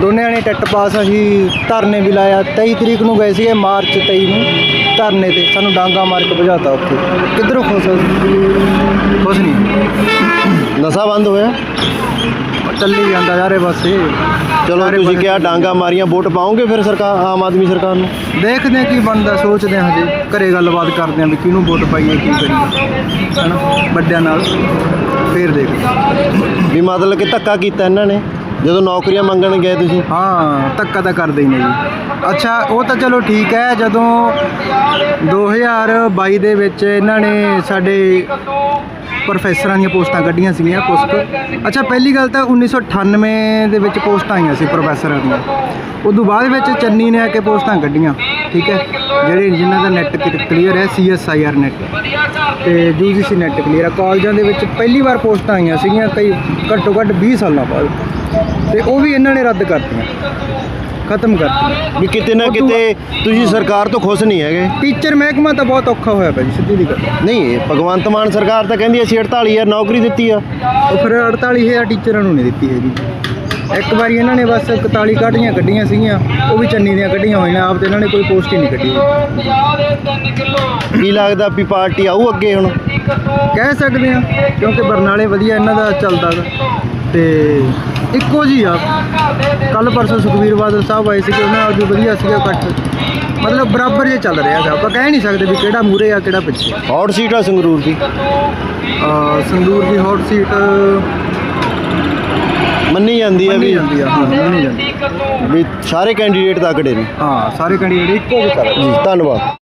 ਦੋਨੇ ਜਾਣੇ ਟੈਟ ਪਾਸ ਅਸੀਂ ਧਰਨੇ ਵੀ ਲਾਇਆ। 23 ਤਰੀਕ ਨੂੰ ਗਏ ਸੀਗੇ ਮਾਰਚ 23 ਨੂੰ ਧਰਨੇ ਤੇ। ਸਾਨੂੰ ਡਾਂਗਾ ਮਾਰ ਕੇ ਭਜਾਤਾ ਉੱਥੇ। ਕਿੱਧਰੋਂ ਖੁਸ਼ ਆ ਕੁਛ ਨਹੀਂ। ਨਸ਼ਾ ਬੰਦ ਹੋਇਆ? ਚੱਲੀ ਜਾਂਦਾ ਯਾਰੇ ਬਸ ਇਹ। ਚਲੋ ਤੁਸੀਂ ਪਾਸੇ- ਕਿਹਾ ਡਾਂਗਾ ਮਾਰੀਆਂ ਵੋਟ ਪਾਓਗੇ ਫਿਰ ਸਰਕਾਰ ਆਮ ਆਦਮੀ ਸਰਕਾਰ ਨੂੰ? ਦੇਖਦੇ ਹਾਂ ਕੀ ਬਣਦਾ ਸੋਚਦੇ ਹਾਂ ਹਜੇ। ਘਰੇ ਗੱਲਬਾਤ ਕਰਦੇ ਹਾਂ ਵੀ ਕਿਹਨੂੰ ਵੋਟ ਪਾਈਏ ਕੀ ਕਰੀਏ। ਹੈਨਾ? ਵੱਡਿਆਂ ਨਾਲ ਫੇਰ ਦੇਖਦੇ। ਵੀ ਮਤਲਬ ਕਿ ਧੱਕਾ ਕੀਤਾ ਇਹਨਾਂ ਨੇ। ਜਦੋਂ ਨੌਕਰੀਆਂ ਮੰਗਣ ਗਏ ਤੁਸੀਂ? ਹਾਂ, ਧੱਕਾ ਤਾਂ ਕਰਦੇ ਹੀ ਨੇ ਜੀ। ਅੱਛਾ, ਉਹ ਤਾਂ ਚਲੋ ਠੀਕ ਹੈ, ਜਦੋਂ 2022 ਦੇ ਵਿੱਚ ਇਹਨਾਂ ਨੇ ਸਾਡੇ ਪ੍ਰੋਫੈਸਰਾਂ ਦੀਆਂ ਪੋਸਟਾਂ ਕੱਢੀਆਂ ਸੀਗੀਆਂ ਕੁਛ ਅੱਛਾ, ਪਹਿਲੀ ਗੱਲ ਤਾਂ 1998 ਦੇ ਵਿੱਚ ਪੋਸਟਾਂ ਆਈਆਂ ਸੀ ਪ੍ਰੋਫੈਸਰਾਂ ਦੀਆਂ। ਉਦੋਂ ਬਾਅਦ ਵਿੱਚ ਚੰਨੀ ਨੇ ਆ ਕੇ ਪੋਸਟਾਂ ਕੱਢੀਆਂ, ਠੀਕ ਹੈ। ਜਿਹੜੇ ਜਿਨ੍ਹਾਂ ਦਾ ਨੈਟ ਕਲੀਅਰ ਹੈ ਸੀਐਸਆਈਆਰ ਨੈਟ ਤੇ ਯੂਜੀਸੀ ਨੈਟ ਕਲੀਅਰ ਹੈ। ਕਾਲਜਾਂ ਦੇ ਵਿੱਚ ਪਹਿਲੀ ਵਾਰ ਪੋਸਟਾਂ ਆਈਆਂ ਸੀਗੀਆਂ ਕਈ ਘੱਟੋ ਘੱਟ 20 ਸਾਲਾਂ ਬਾਅਦ। ਤੇ ਉਹ ਵੀ ਇਹਨਾਂ ਨੇ ਰੱਦ ਕਰਤੀਆਂ। ਖਤਮ ਕਰਤੀ ਵੀ ਕਿਤੇ ਨਾ ਕਿਤੇ ਤੁਸੀਂ ਸਰਕਾਰ ਤੋਂ ਖੁਸ਼ ਨਹੀਂ ਹੈਗੇ। ਟੀਚਰ ਮਹਿਕਮਾ ਤਾਂ ਬਹੁਤ ਔਖਾ ਹੋਇਆ ਪਿਆ ਜੀ ਸਿੱਧੀ ਦੀ ਗੱਲ। ਨਹੀਂ ਇਹ ਭਗਵੰਤ ਮਾਨ ਸਰਕਾਰ ਤਾਂ ਕਹਿੰਦੀ ਅਸੀਂ 48000 ਨੌਕਰੀ ਦਿੱਤੀ ਆ। ਉਹ ਫਿਰ 48000 ਟੀਚਰਾਂ ਨੂੰ ਨਹੀਂ ਦਿੱਤੀ ਹੈਗੀ। ਇੱਕ ਵਾਰੀ ਇਹਨਾਂ ਨੇ ਬਸ 41 ਕਾਢੀਆਂ ਕੱਢੀਆਂ ਸੀਗੀਆਂ ਉਹ ਵੀ ਚੰਨੀ ਦੀਆਂ ਕੱਢੀਆਂ ਹੋਈਆਂ ਆਪ ਤੇ ਇਹਨਾਂ ਨੇ ਕੋਈ ਪੋਸਟ ਹੀ ਨਹੀਂ ਕੱਢੀ। ਕੀ ਲੱਗਦਾ ਵੀ ਪਾਰਟੀ ਆਊ ਅੱਗੇ ਹੁਣ? ਕਹਿ ਸਕਦੇ ਆ ਕਿਉਂਕਿ ਬਰਨਾਲੇ ਵਧੀਆ ਇਹਨਾਂ ਦਾ ਚੱਲਦਾ ਤੇ ਇੱਕੋ ਜੀ ਆ। ਕੱਲ ਪਰਸੋਂ ਸੁਖਵੀਰ ਬਾਦਲ ਸਾਹਿਬ ਆਏ ਸੀਗੇ ਉਹਨਾਂ ਨਾਲ ਵੀ ਵਧੀਆ ਸੀਗਾ ਇਕੱਠ। ਮਤਲਬ ਬਰਾਬਰ ਜੇ ਚੱਲ ਰਿਹਾ ਗਾ। ਆਪਾਂ ਕਹਿ ਨਹੀਂ ਸਕਦੇ ਵੀ ਕਿਹੜਾ ਮੂਰੇ ਆ ਕਿਹੜਾ ਪਿੱਛੇ। ਹੌਟ ਸੀਟ ਆ ਸੰਗਰੂਰ ਦੀ। ਸੰਗਰੂਰ ਦੀ ਹੌਟ ਸੀਟ ਮੰਨੀ ਜਾਂਦੀ ਮੰਨੀ ਵੀ ਜਾਂਦੀ ਆ ਹਾਂ ਮੰਨੀ ਜਾਂਦੀ ਆ। ਵੀ ਸਾਰੇ ਕੈਂਡੀਡੇਟ ਤਕੜੇ ਨੇ। ਹਾਂ ਸਾਰੇ ਕੈਂਡੀਡੇਟ ਇੱਕੋ ਵੀ ਕਰ ਜੀ ਧੰਨਵਾਦ।